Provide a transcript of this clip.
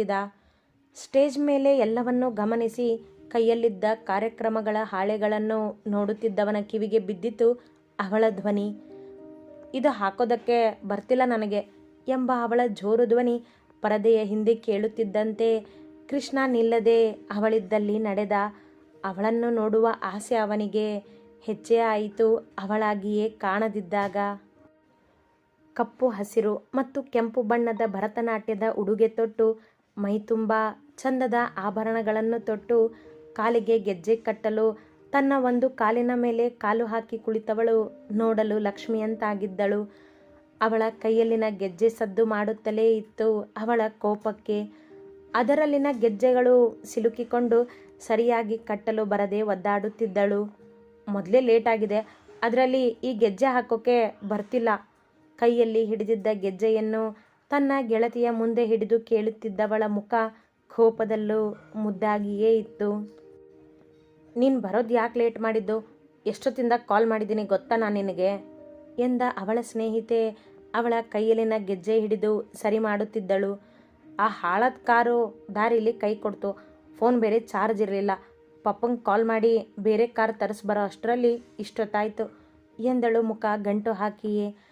ನೋಡುತ್ತಿದ್ದ ಸ್ಟೇಜ್ ಮೇಲೆ ಎಲ್ಲವನ್ನೂ ಗಮನಿಸಿ ಕೈಯಲ್ಲಿದ್ದ ಕಾರ್ಯಕ್ರಮಗಳ ಹಾಳೆಗಳನ್ನು ನೋಡುತ್ತಿದ್ದವನ ಕಿವಿಗೆ ಬಿದ್ದಿತು ಅವಳ ಧ್ವನಿ. ಇದು ಹಾಕೋದಕ್ಕೆ ಬರ್ತಿಲ್ಲ ನನಗೆ ಎಂಬ ಅವಳ ಜೋರು ಧ್ವನಿ ಪರದೆಯ ಹಿಂದೆ ಕೇಳುತ್ತಿದ್ದಂತೆ ಕೃಷ್ಣ ನಿಲ್ಲದೆ ಅವಳಿದ್ದಲ್ಲಿ ನಡೆದ ಅವಳನ್ನು ನೋಡುವ ಆಸೆ ಅವನಿಗೆ ಹೆಚ್ಚೆ ಆಯಿತು. ಅವಳಾಗಿಯೇ ಕಾಣದಿದ್ದಾಗ ಕಪ್ಪು ಹಸಿರು ಮತ್ತು ಕೆಂಪು ಬಣ್ಣದ ಭರತನಾಟ್ಯದ ಉಡುಗೆ ತೊಟ್ಟು ಮೈತುಂಬ ಚಂದದ ಆಭರಣಗಳನ್ನು ತೊಟ್ಟು ಕಾಲಿಗೆ ಗೆಜ್ಜೆ ಕಟ್ಟಲು, ತನ್ನ ಒಂದು ಕಾಲಿನ ಮೇಲೆ ಕಾಲು ಹಾಕಿ ಕುಳಿತವಳು, ನೋಡಲು ಲಕ್ಷ್ಮಿಯಂತಾಗಿದ್ದಳು ಅವಳ ಕೈಯಲ್ಲಿನ ಗೆಜ್ಜೆ ಸದ್ದು ಮಾಡುತ್ತಲೇ ಇತ್ತು. ಅವಳ ಕೋಪಕ್ಕೆ ಅದರಲ್ಲಿನ ಗೆಜ್ಜೆಗಳು ಸಿಲುಕಿಕೊಂಡು ಸರಿಯಾಗಿ ಕಟ್ಟಲು ಬರದೆ ಒದ್ದಾಡುತ್ತಿದ್ದಳು. ಮೊದಲೇ ಲೇಟಾಗಿದೆ ಅದರಲ್ಲಿ ಈ ಗೆಜ್ಜೆ ಹಾಕೋಕೆ ಬರ್ತಿಲ್ಲ. ಕೈಯಲ್ಲಿ ಹಿಡಿದಿದ್ದ ಗೆಜ್ಜೆಯನ್ನು ತನ್ನ ಗೆಳತಿಯ ಮುಂದೆ ಹಿಡಿದು ಕೇಳುತ್ತಿದ್ದವಳ ಮುಖ ಕೋಪದಲ್ಲೂ ಮುದ್ದಾಗಿಯೇ ಇತ್ತು. ನೀನು ಬರೋದು ಯಾಕೆ ಲೇಟ್ ಮಾಡಿದ್ದು? ಎಷ್ಟೊತ್ತಿಂದ ಕಾಲ್ ಮಾಡಿದ್ದೀನಿ ಗೊತ್ತಾ ನಾನು ನಿನಗೆ? ಎಂದ ಅವಳ ಸ್ನೇಹಿತೆ ಅವಳ ಕೈಯಲ್ಲಿನ ಗೆಜ್ಜೆ ಹಿಡಿದು ಸರಿ ಮಾಡುತ್ತಿದ್ದಳು. ಆ ಹಾಳದ ಕಾರು ದಾರಿಲಿ ಕೈ ಕೊಡ್ತು. ಫೋನ್ ಬೇರೆ ಚಾರ್ಜ್ ಇರಲಿಲ್ಲ. ಪಪ್ಪಂಗೆ ಕಾಲ್ ಮಾಡಿ ಬೇರೆ ಕಾರ್ ತರಿಸ್ಬರೋ ಅಷ್ಟರಲ್ಲಿ ಇಷ್ಟೊತ್ತಾಯಿತು ಎಂದಳು ಮುಖ ಗಂಟು ಹಾಕಿಯೇ.